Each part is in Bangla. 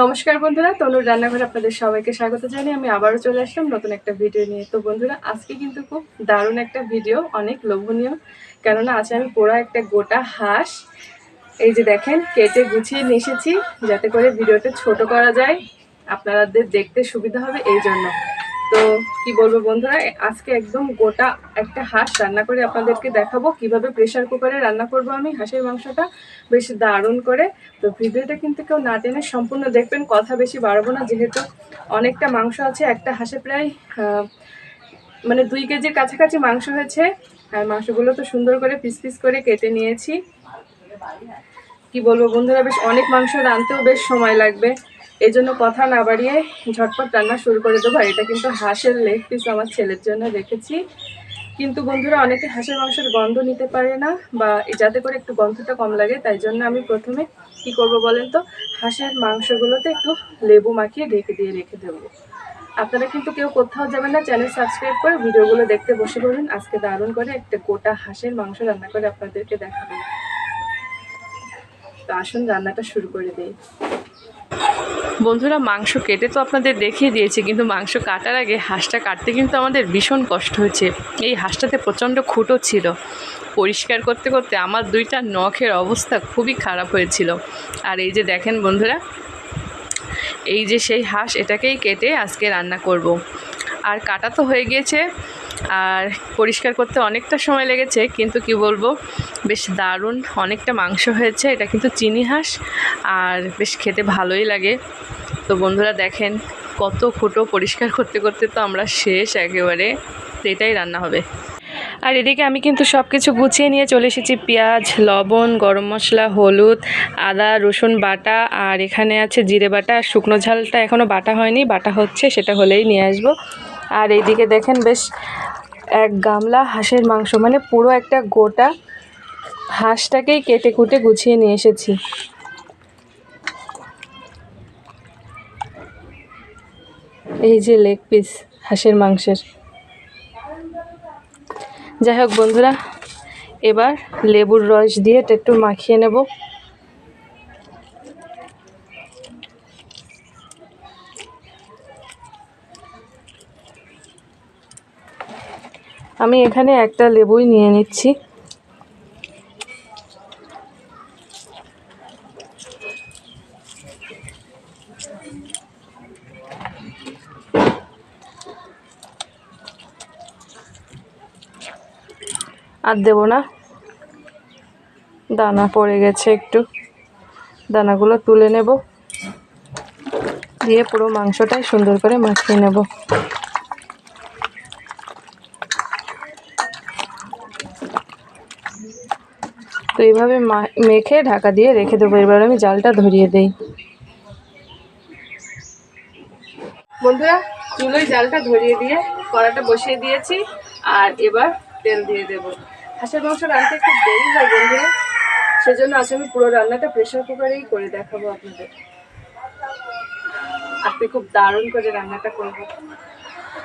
নমস্কার বন্ধুরা, তনুর রান্নাঘরে আপনাদের সবাইকে স্বাগত জানাই আমি আবারও চলে আসলাম নতুন একটা ভিডিও নিয়ে। তো বন্ধুরা, আজকে কিন্তু খুব দারুণ একটা ভিডিও, অনেক লোভনীয়। কেননা আজ আমি পোড়া একটা গোটা হাঁস, এই যে দেখেন, কেটে গুছিয়ে নিয়ে এসেছি, যাতে করে ভিডিওটা ছোট করা যায়। আপনাদের দেখতে সুবিধা হবে এই জন্য। তো কি বলব বন্ধুরা, আজকে একদম গোটা একটা হাঁস রান্না করে আপনাদেরকে দেখাবো। কীভাবে প্রেশার কুকারে রান্না করব আমি, হাঁসের মাংসটা বেশ দারুণ করে। তো ভিডিওটা কিন্তু কেউ না টেনে সম্পূর্ণ দেখবেন, কথা বেশি বাড়াবো না, যেহেতু অনেকটা মাংস আছে, একটা হাঁসে প্রায় মানে দুই কেজির কাছাকাছি মাংস হয়েছে। আর মাংসগুলো তো সুন্দর করে পিস পিস করে কেটে নিয়েছি। কি বলব বন্ধুরা, বেশ অনেক মাংস রাঁধতেও বেশ সময় লাগবে। এই জন্য কথা না বাড়িয়ে ঝটপট রান্না শুরু করে দেবো, আর এটা কিন্তু হাঁসের লেগ পিস আমার ছেলের জন্য রেখেছি। কিন্তু বন্ধুরা, অনেকে হাঁসের মাংসের গন্ধ নিতে পারে না বা যাতে করে একটু গন্ধটা কম লাগে, তাই জন্য আমি প্রথমে কি করব বলেন তো, হাঁসের মাংসগুলোতে একটু লেবু মাখিয়ে ঢেকে দিয়ে রেখে দেবো। আপনারা কিন্তু কেউ কোথাও যাবেন না চ্যানেল সাবস্ক্রাইব করে ভিডিওগুলো দেখতে বসে পড়বেন আজকে দারুণ করে একটা গোটা হাঁসের মাংস রান্না করে আপনাদেরকে দেখাবো। তো আসুন, রান্নাটা শুরু করে দিই। বন্ধুরা, মাংস কেটে তো আপনাদের দেখিয়ে দিয়েছি, কিন্তু মাংস কাটার আগে হাঁসটা কাটতে কিন্তু আমাদের ভীষণ কষ্ট হয়েছে। এই হাঁসটাতে প্রচণ্ড খুঁটো ছিল। পরিষ্কার করতে করতে আমার দুইটা নখের অবস্থা খুবই খারাপ হয়েছিল। আর এই যে দেখেন বন্ধুরা, এই যে সেই হাঁস, এটাকেই কেটে আজকে রান্না করব। আর কাটা তো হয়ে গিয়েছে। আর পরিষ্কার করতে অনেকটা সময় লেগেছে, কিন্তু কি বলব, বেশ দারুণ অনেকটা মাংস হয়েছে। এটা কিন্তু চিনি হাঁস, আর বেশ খেতে ভালোই লাগে। তো বন্ধুরা দেখেন, কত ফুটো পরিষ্কার করতে করতে তো আমরা শেষ একেবারে, এটাই রান্না হবে। আর এদিকে আমি কিন্তু সব কিছু গুছিয়ে নিয়ে চলে এসেছি। পেঁয়াজ, লবণ, গরম মশলা, হলুদ, আদা, রসুন বাটা, আর এখানে আছে জিরে বাটা। শুকনো ঝালটা এখনও বাটা হয়নি, বাটা হচ্ছে, সেটা হলেই নিয়ে আসব। আর এইদিকে দেখেন বেশ এক গামলা হাঁসের মাংস মানে পুরো একটা গোটা হাঁসটাকেই কেটে কুটে গুছিয়ে নিয়ে এসেছি। এই যে লেগ পিস হাঁসের মাংসের। যাই হোক বন্ধুরা, এবার লেবুর রস দিয়ে এটা একটু মাখিয়ে নেব। আমি এখানে একটা লেবুই নিয়ে নিচ্ছি। আর দেবো না। দানা পড়ে গেছে একটু। দানাগুলো তুলে নেব। দিয়ে পুরো মাংসটাই সুন্দর করে মাখিয়ে নেব। তো এইভাবে মেখে ঢাকা দিয়ে রেখে দেবো। এবার আমি জালটা ধরিয়ে দেই। বন্ধুরা, চুলোয় জালটা ধরিয়ে দিয়ে কড়াটা বসিয়ে দিয়েছি আর এবার তেল দিয়ে দেব। হাঁসের মাংস রান্নাতে একটু দেরি হয় বন্ধুরা, সেজন্য আজ আমি পুরো রান্নাটা প্রেশার কুকারেই করে দেখাবো আপনাদের। আপনি খুব দারুণ করে রান্নাটা করব।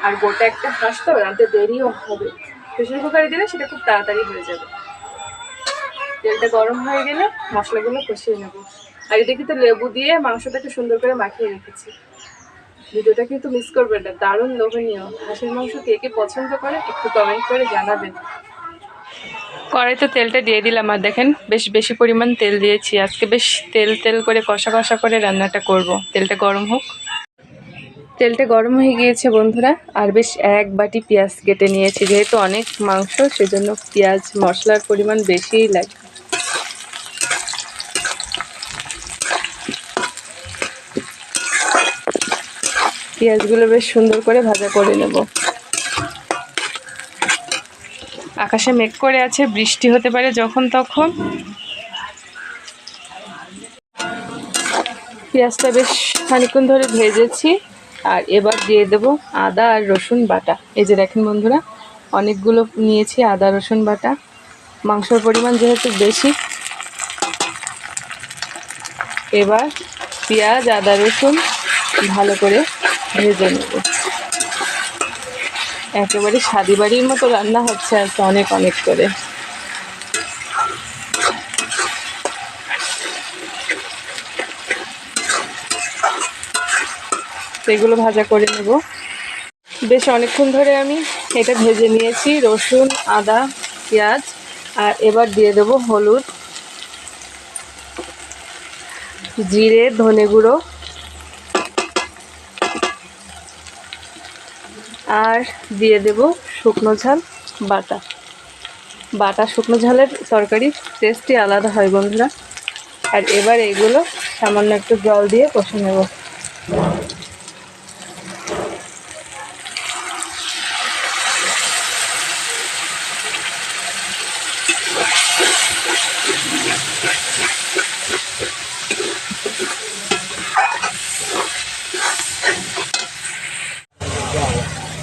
আর গোটা একটা হাঁস তো রাঁধতে দেরিও হবে। প্রেশার কুকারে দিলে সেটা খুব তাড়াতাড়ি হয়ে যাবে। তেলটা গরম হয়ে গেলে মশলাগুলো কষিয়ে নেব। আর এটা কিন্তু লেবু দিয়ে মাংসটাকে সুন্দর করে মাখিয়ে রেখেছি। ভিডিওটা কিন্তু মিস করবেন না দারুণ লোভনীয়। হাঁসের মাংস কে কে পছন্দ করে একটু কমেন্ট করে জানাবেন। কড়াইতে তেলটা দিয়ে দিলাম আর দেখেন বেশ বেশি পরিমাণ তেল দিয়েছি। আজকে বেশ তেল তেল করে কষা কষা করে রান্নাটা করব। তেলটা গরম হোক। তেলটা গরম হয়ে গিয়েছে বন্ধুরা আর বেশ এক বাটি পেঁয়াজ কেটে নিয়েছি। যেহেতু অনেক মাংস সেজন্য পেঁয়াজ মশলার পরিমাণ বেশিই লাগে। পেঁয়াজগুলো বেশ সুন্দর করে ভাজা করে নেব। আকাশে মেঘ করে আছে বৃষ্টি হতে পারে যখন তখন। পেঁয়াজটা বেশ খানিক্ষণ ধরে ভেজেছি আর এবার দিয়ে দেব আদা আর রসুন বাটা। এই যে দেখেন বন্ধুরা অনেকগুলো নিয়েছি আদা রসুন বাটা। মাংসর পরিমাণ যেহেতু বেশি এবার পেঁয়াজ আদা রসুন ভালো করে ভেজে নেব একেবারে শাদি বাড়ির মতো রান্না হচ্ছে আজকে অনেক অনেক করে। এগুলো ভাজা করে নেব। বেশ অনেকক্ষণ ধরে আমি এটা ভেজে নিয়েছি, রসুন, আদা, পেঁয়াজ, আর এবার দিয়ে দেবো হলুদ, জিরে, ধনে গুঁড়ো আর দিয়ে দেব শুকনো ঝাল, বাটা। বাটা শুকনো ঝালের তরকারি টেস্টই আলাদা হয় বন্ধুরা। আর এবার এগুলো সামান্য একটু জল দিয়ে কষে নেব।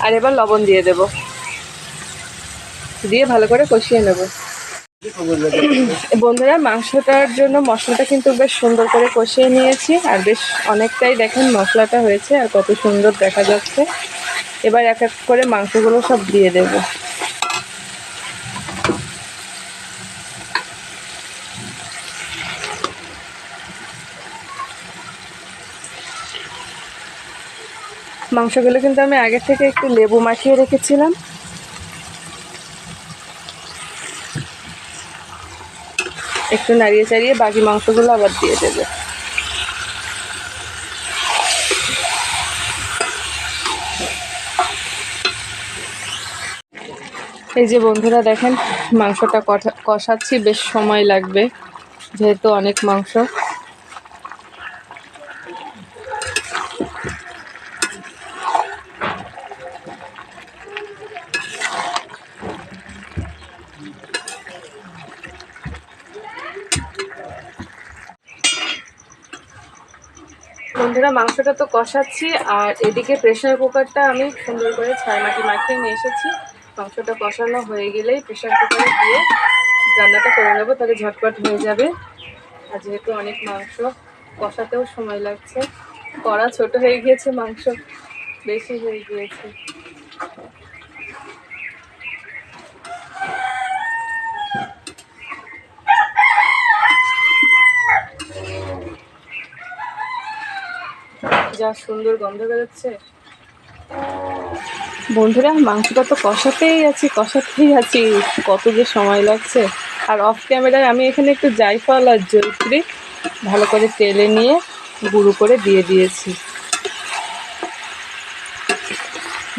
আর এবার লবণ দিয়ে দেব। দিয়ে ভালো করে কষিয়ে নেব। বন্ধুরা, মাংসটার জন্য মশলাটা কিন্তু বেশ সুন্দর করে কষিয়ে নিয়েছি, আর বেশ অনেকটাই দেখেন মশলাটা হয়েছে, আর কত সুন্দর দেখা যাচ্ছে। এবার এক এক করে মাংসগুলো সব দিয়ে দেব। মাংসগুলো কিন্তু আমি আগে থেকে একটু লেবু মাখিয়ে রেখেছিলাম। একটু নাড়িয়ে চাড়িয়ে বাকি মাংসগুলো আবার দিয়ে দেবে। এই যে বন্ধুরা দেখেন, মাংসটা কষা- কষাচ্ছি, বেশ সময় লাগবে, যেহেতু অনেক মাংস। বন্ধুরা মাংসটা তো কষাচ্ছি, আর এদিকে প্রেশার কুকারটা আমি সুন্দর করে ছয় মাটি মাখিয়ে নিয়ে এসেছি। মাংসটা কষানো হয়ে গেলেই প্রেশার কুকারে দিয়ে রান্নাটা করে নেব, তাহলে ঝটপট হয়ে যাবে। আর যেহেতু অনেক মাংস, কষাতেও সময় লাগছে। কড়া ছোট হয়ে গিয়েছে মাংস, বেশি হয়ে গিয়েছে। যা সুন্দর গন্ধ বেরোচ্ছে। বন্ধুরা, মাংসটা তো কষাতেই আছি কষাতেই আছি। কত যে সময় লাগছে। আর অফ ক্যামেরায় আমি এখানে একটু জায়ফল আর জৈত্রী ভালো করে তেলে নিয়ে গুঁড়ো করে দিয়ে দিয়েছি।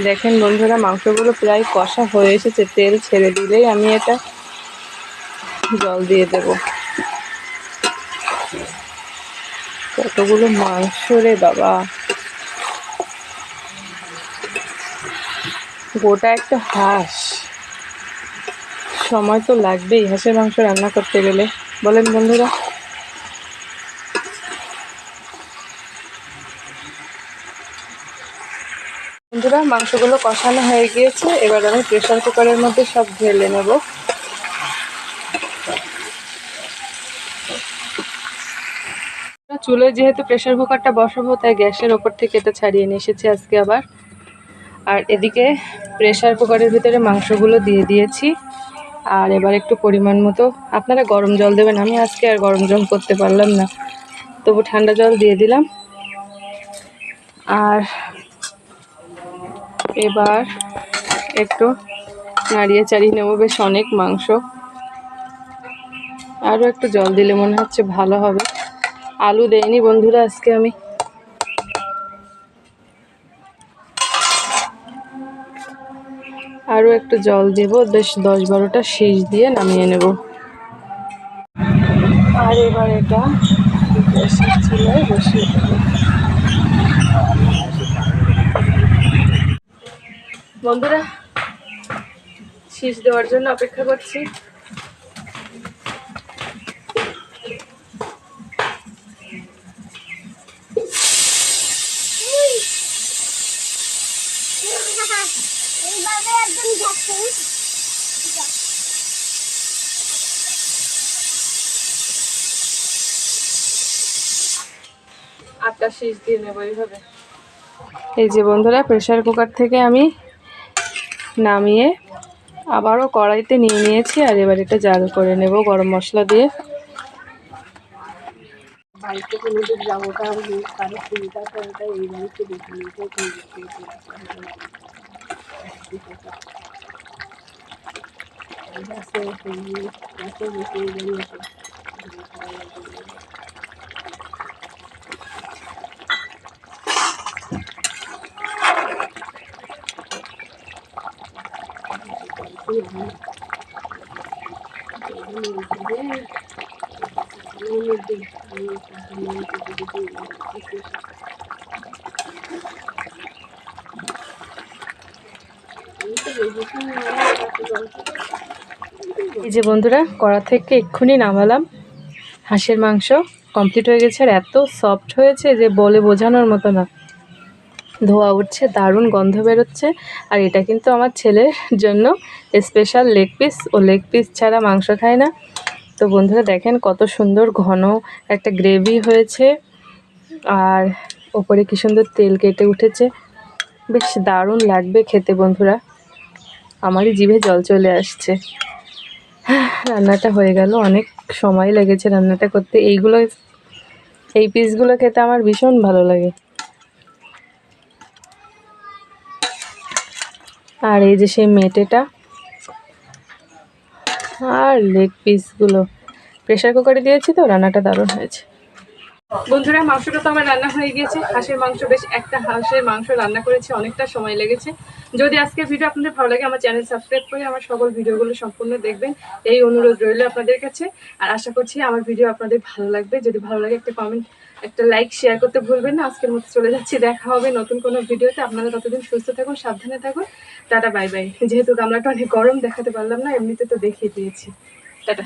দেখেন বন্ধুরা, মাংসগুলো প্রায় কষা হয়ে এসেছে। তেল ছেড়ে দিলেই আমি এটা জল দিয়ে দেব। কতগুলো মাংস রে বাবা। গোটা একটা হাঁস। সময় তো লাগবেই হাঁসের মাংস রান্না করতে গেলে। বলেন বন্ধুরা। বন্ধুরা, মাংসগুলো কষানো হয়ে গিয়েছে। এবার আমি প্রেশার কুকারের মধ্যে সব ঢেলে নেব। চুলে যেহেতু প্রেশার কুকারটা বসাবো, তাই গ্যাসের ওপর থেকে এটা ছাড়িয়ে নিয়ে এসেছি আজকে আবার। আর এদিকে প্রেশার কুকারের ভিতরে মাংসগুলো দিয়ে দিয়েছি। আর এবার একটু পরিমাণ মতো, আপনারা গরম জল দেবেন, আমি আজকে আর গরম জল করতে পারলাম না। তবু ঠান্ডা জল দিয়ে দিলাম। আর এবার একটু নাড়িয়ে চাড়িয়ে নেব, বেশ অনেক মাংস। আরও একটু জল দিলে মনে হচ্ছে ভালো হবে। আলু দেয়নি বন্ধুরা, আজকে আমি। আরও একটু জল দেব, বেশ দশ বারোটা শীষ দিয়ে নামিয়ে নেব। আর এবার এটা বন্ধুরা, শীষ দেওয়ার জন্য অপেক্ষা করছি। আটটা শীষ দিয়ে নেব এইভাবে। এই যে বন্ধুরা প্রেশার কুকার থেকে আমি নামিয়ে আবারও কড়াইতে নিয়ে নিয়েছি আর এবার এটা জাল করে নেব গরম মশলা দিয়ে। বাড়িতে কোনো এই বাড়িতে বেশি নিতে গাছে বেশি এই বাড়িতে এই যে বন্ধুরা, কড়া থেকে এক্ষুনি নামালাম। হাঁসের মাংস কমপ্লিট হয়ে গেছে আর এত সফট হয়েছে যে বলে বোঝানোর মতো না। ধোয়া উঠছে, দারুণ গন্ধ বেরোচ্ছে। আর এটা কিন্তু আমার ছেলের জন্য স্পেশাল লেগ পিস ও লেগ পিস ছাড়া মাংস খায় না। তো বন্ধুরা দেখেন কত সুন্দর ঘন একটা গ্রেভি হয়েছে। আর ওপরে কি সুন্দর তেল কেটে উঠেছে। বেশ দারুণ লাগবে খেতে বন্ধুরা। আমারই জিভে জল চলে আসছে। রান্নাটা হয়ে গেল, অনেক সময় লেগেছে রান্নাটা করতে। এইগুলো, এই পিসগুলো খেতে আমার ভীষণ ভালো লাগে। আর এই যে সেই মেটেটা আর লেগ পিসগুলো প্রেশার কুকারে দিয়েছি তো, রান্নাটা দারুণ হয়েছে। বন্ধুরা, মাংসটা তো আমার রান্না হয়ে গিয়েছে। হাঁসের মাংস, বেশ একটা হাঁসের মাংস রান্না করেছে, অনেকটা সময় লেগেছে। যদি আজকের ভিডিও আপনাদের ভালো লাগে, আমার চ্যানেল সাবস্ক্রাইব করে আমার সকল ভিডিওগুলো সম্পূর্ণ দেখবেন। এই অনুরোধ রইল আপনাদের কাছে। আর আশা করছি আমার ভিডিও আপনাদের ভালো লাগবে। যদি ভালো লাগে, একটা কমেন্ট একটা লাইক শেয়ার করতে ভুলবেন না। আজকের মতো চলে যাচ্ছি। দেখা হবে নতুন কোনো ভিডিওতে। আপনারা ততদিন সুস্থ থাকুন, সাবধানে থাকুন। টাটা বাই বাই যেহেতু গামলাটা অনেক গরম, দেখাতে পারলাম না। এমনিতে তো দেখিয়ে দিয়েছি। টাটা।